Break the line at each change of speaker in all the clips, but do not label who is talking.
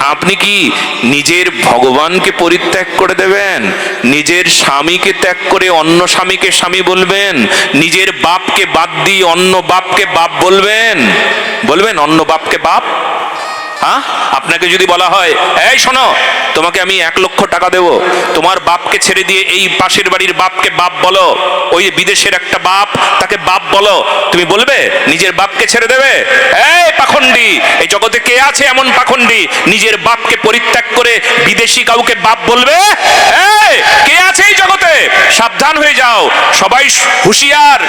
আপনি কি নিজের ভগবানকে পরিত্যাগ করে দেবেন? নিজের স্বামীকে ত্যাগ করে অন্য স্বামীকে স্বামী বলবেন? নিজের বাপকে বাদ দিয়ে অন্য বাপকে বাপ বলবেন? বলবেন, অন্য বাপকে বাপ? হ্যাঁ? আপনাকে যদি বলা হয়, এই, শোনো, তোমাকে আমি এক লক্ষ টাকা দেব। তোমার বাপকে ছেড়ে দিয়ে এই পাশের বাড়ির বাপকে বাপ বলো। ওই বিদেশের একটা বাপ, তাকে বাপ বলো। তুমি বলবে, নিজের বাপকে ছেড়ে দেবে? এই পাখন্ডি এই জগতে কে আছে এমন পাখন্ডি নিজের বাপকে পরিত্যাগ করে বিদেশি কাউকে বাপ বলবে? কে আছে এই জগতে? সাবধান হয়ে যাও। সবাই হুঁশিয়ার।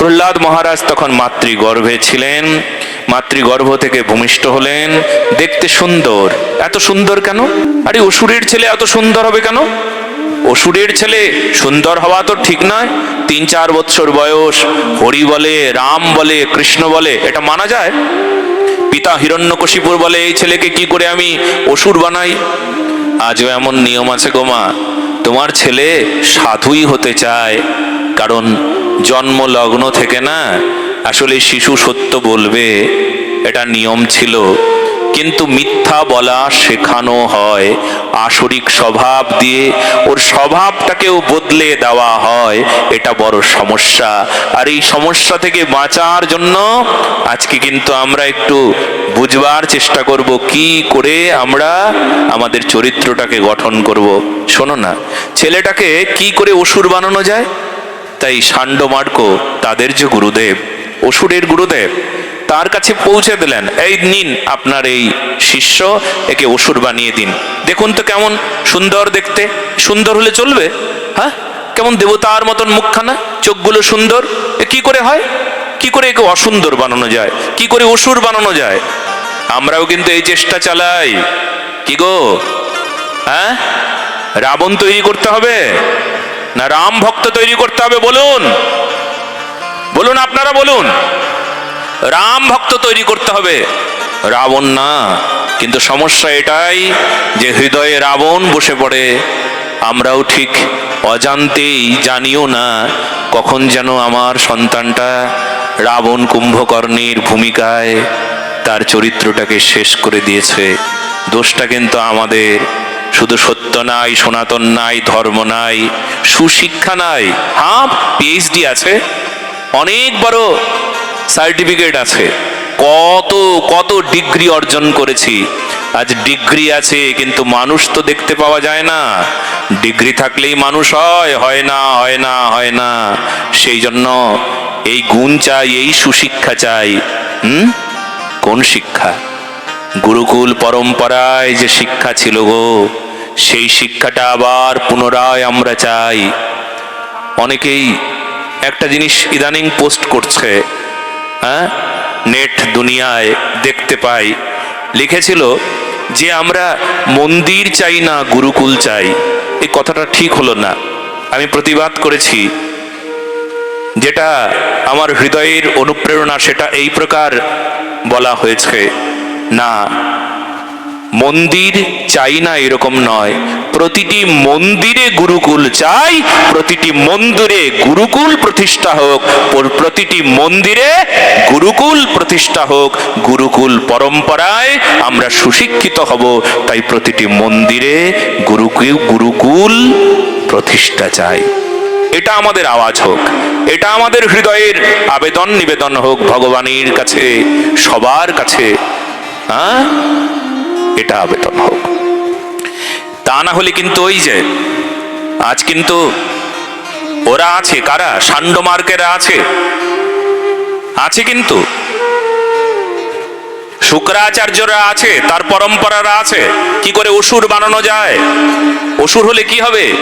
প্রহ্লাদ মহারাজ তখন মাতৃগর্ভে ছিলেন। মাতৃগর্ভ থেকে ভূমিষ্ঠ হলেন। দেখতে সুন্দর। এত সুন্দর কেন? আরে অসুরের ছেলে এত সুন্দর হবে কেন? অসুরের ছেলে সুন্দর হওয়া তো ঠিক নয়। তিন চার বৎসর বয়স, হরি বলে, রাম বলে, কৃষ্ণ বলে, এটা মানা যায়? পিতা হিরণ্যকশিপুর বলে, এই ছেলেকে কি করে আমি অসুর বানাই? আজও এমন নিয়ম আছে গোমা তোমার ছেলে সাধুই হতে চায়, কারণ জন্ম লগ্ন থেকে না আসলে শিশু সত্য বলবে, এটা নিয়ম ছিল। কিন্তু মিথ্যা বলা শেখানো হয়, আসরিক স্বভাব দিয়ে ওর স্বভাবটাকেও বদলে দেওয়া হয়, এটা বড় সমস্যা। আর এই সমস্যা থেকে বাঁচার জন্য আজকে কিন্তু আমরা একটু বুঝবার চেষ্টা করব, কি করে আমরা আমাদের চরিত্রটাকে গঠন করব। শোনো না, ছেলেটাকে কি করে অসুর বানানো যায়? তাই সান্ড মার্কো, তাদের যে গুরুদেব, অসুরের গুরুদেব, তার কাছে পৌঁছে দিলেন। এই নিন আপনার এই শিষ্য, একে অসুর বানিয়ে দিন। দেখুন তো কেমন সুন্দর দেখতে। সুন্দর হলে চলবে? হ্যাঁ? কেমন দেবতার মতন মুখখানা? চোখগুলো সুন্দর? এ কি করে হয়? কি করে একে অসুন্দর বানানো যায়? কি করে অসুর বানানো যায়? আমরাও কিন্তু এই চেষ্টা চালাই। কি গো? হ্যাঁ? রাবণ তৈরি করতে হবে? না, রাম ভক্ত তৈরি করতে হবে, বলুন। বলুন আপনারা বলুন। রাম ভক্ত তৈরি করতে হবে। রাবণ না, কিন্তু সমস্যা এটাই যে হৃদয়ে রাবণ বসে পড়ে। আমরাও ঠিক অজান্তেই জানিও না কখন যেন আমার সন্তানটা রাবণ কুম্ভকর্ণের ভূমিকায় তার চরিত্রটাকে শেষ করে দিয়েছে। দোষটা কিন্তু আমাদের। শুধু সত্য নাই, সনাতন নাই, ধর্ম নাই, সুশিক্ষা নাই। হ্যাঁ পিএইচডি আছে, অনেক বড় সার্টিফিকেট আছে। কত কত ডিগ্রি অর্জন করেছি। আজ ডিগ্রি আছে, কিন্তু মানুষ তো দেখতে পাওয়া যায় না। ডিগ্রি থাকলেই মানুষ হয় হয় না হয় না হয় না। সেই জন্য এই গুণ চাই, এই সুশিক্ষা চাই। হুম? কোন শিক্ষা? গুরুকুল পরম্পরায় যে শিক্ষা ছিল গো, সেই শিক্ষাটা আবার পুনরায় আমরা চাই। অনেকেই একটা জিনিস ইদানিং পোস্ট করছে হ্যাঁ? নেট দুনিয়ায় দেখতে পাই। লিখেছিল যে আমরা মন্দির চাই না, গুরুকুল চাই। এই কথাটা ঠিক হলো না। আমি প্রতিবাদ করেছি। যেটা আমার হৃদয়ের অনুপ্রেরণা, সেটা এই প্রকার বলা হয়েছে। না, মন্দির চাই না এরকম নয়। প্রতিটি মন্দিরে গুরুকুল চাই, প্রতিটি মন্দিরে গুরুকুল প্রতিষ্ঠা হোক, প্র- প্রতিটি মন্দিরে গুরুকুল প্রতিষ্ঠা হোক, গুরুকুল পরম্পরায় আমরা সুশিক্ষিত হব, তাই প্রতিটি মন্দিরে গুরুকুল গুরুকুল প্রতিষ্ঠা চাই। এটা আমাদের আওয়াজ হোক, এটা আমাদের হৃদয়ের আবেদন, নিবেদন হোক, ভগবানের কাছে, সবার কাছে। হ্যাঁ? এটা আবেদন হোক। তা না হলে কিন্তু ওই যে, আজ কিন্তু ওরা আছে, কারা? সান্ড মার্কেরা আছে। আছে কিন্তু। শুক্রাচার্যরা আছে, তার পরম্পরারা আছে। কি করে অসুর বানানো যায়? অসুর হলে কি হবে?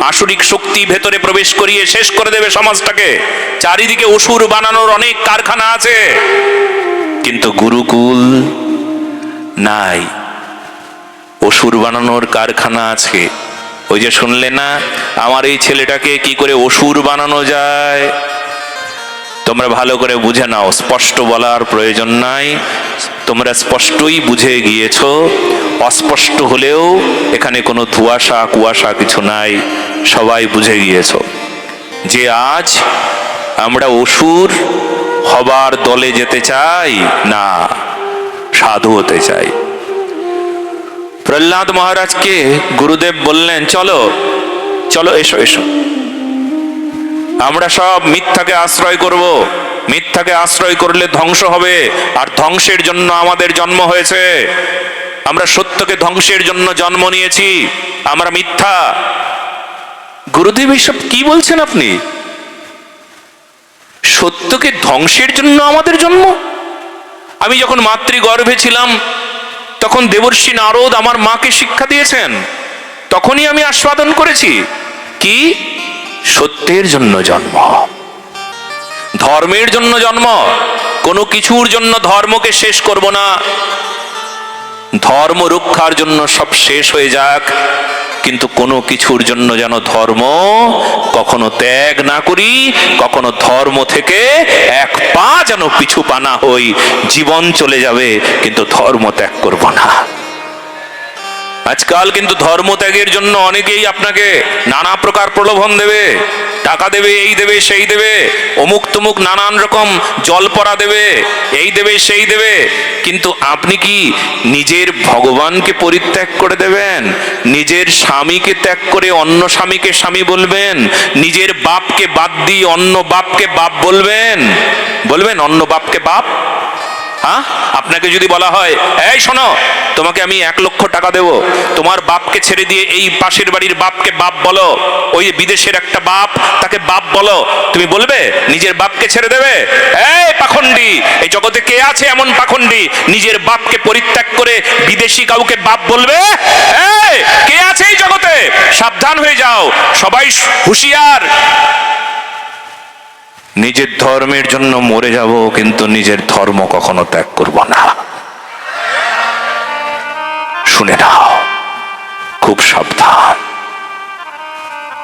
আসরিক শক্তি ভেতরে প্রবেশ করিয়ে শেষ করে দেবে সমাজটাকে। চারিদিকে অসুর বানানোর অনেক কারখানা আছে। কিন্তু গুরুকুল নাই। অসুর বানানোর কারখানা আছে। ওই যে শুনলে না, আমার এই ছেলেটাকে কি করে অসুর বানানো যায়? তোমরা ভালো করে বুঝে নাও, স্পষ্ট বলার প্রয়োজন নাই। তোমরা স্পষ্টই বুঝে গিয়েছ, অস্পষ্ট হলেও এখানে কোনো ধুয়াশা, কুয়াশা কিছু নাই। সবাই বুঝে গিয়েছ। যে আজ আমরা অসুর হবার দলে যেতে চাই, না। সাধু হতে চাই। প্রহ্লাদ মহারাজকে গুরুদেব বললেন, চলো চলো, এসো এসো। আমরা সব মিথ্যাকে আশ্রয় করব। মিথ্যাকে আশ্রয় করলে ধ্বংস হবে, আর ধ্বংসের জন্য আমাদের জন্ম হয়েছে। আমরা সত্যকে ধ্বংসের জন্য জন্ম নিয়েছি। আমরা মিথ্যা। গুরুদেব, এসব কি বলছেন আপনি? সত্যকে ধ্বংসের জন্য আমাদের জন্ম? আমি যখন মাতৃগর্ভে ছিলাম, তখন দেবর্ষী নারদ আমার মাকে শিক্ষা দিয়েছেন। তখনই আমি আস্বাদন করেছি কি? সত্যের জন্য জন্ম। ধর্মের জন্য জন্ম। কোনো কিছুর জন্য ধর্মকে শেষ করব না। ধর্ম রক্ষার জন্য সব শেষ হয়ে যাক। কিন্তু কোনো কিছুর জন্য যেন ধর্ম কখনো ত্যাগ না করি, কখনো ধর্ম থেকে এক পা যেন পিছু পানা হই, জীবন চলে যাবে, কিন্তু ধর্ম ত্যাগ করব না। আজকাল কিন্তু ধর্ম ত্যাগের জন্য অনেকেই আপনাকে নানা প্রকার প্রলোভন দেবে, টাকা দেবে, এই দেবে, সেই দেবে, অমুক তমুক নানান রকম জল পরা দেবে, এই দেবে, সেই দেবে। কিন্তু আপনি কি নিজের ভগবানকে পরিত্যাগ করে দেবেন? নিজের স্বামীকে ত্যাগ করে অন্য স্বামীকে স্বামী বলবেন? নিজের বাপকে বাদ দিয়ে অন্য বাপকে বাপ বলবেন? বলবেন অন্য বাপকে বাপ? হ্যাঁ? আপনাকে যদি বলা হয়, এই, শোনো, তোমাকে আমি এক লক্ষ টাকা দেব। তোমার বাপকে ছেড়ে দিয়ে এই পাশের বাড়ির বাপকে বাপ বলো। ওই বিদেশের একটা বাপ, তাকে বাপ বলো। তুমি বলবে, নিজের বাপকে ছেড়ে দেবে? এই পাখন্ডি এই জগতে কে আছে এমন পাখন্ডি নিজের বাপকে পরিত্যাগ করে বিদেশি কাউকে বাপ বলবে? কে আছে এই জগতে? সাবধান হয়ে যাও। সবাই হুঁশিয়ার। নিজের ধর্মের জন্য মরে যাব কিন্তু নিজের ধর্ম কখনো ত্যাগ করব না।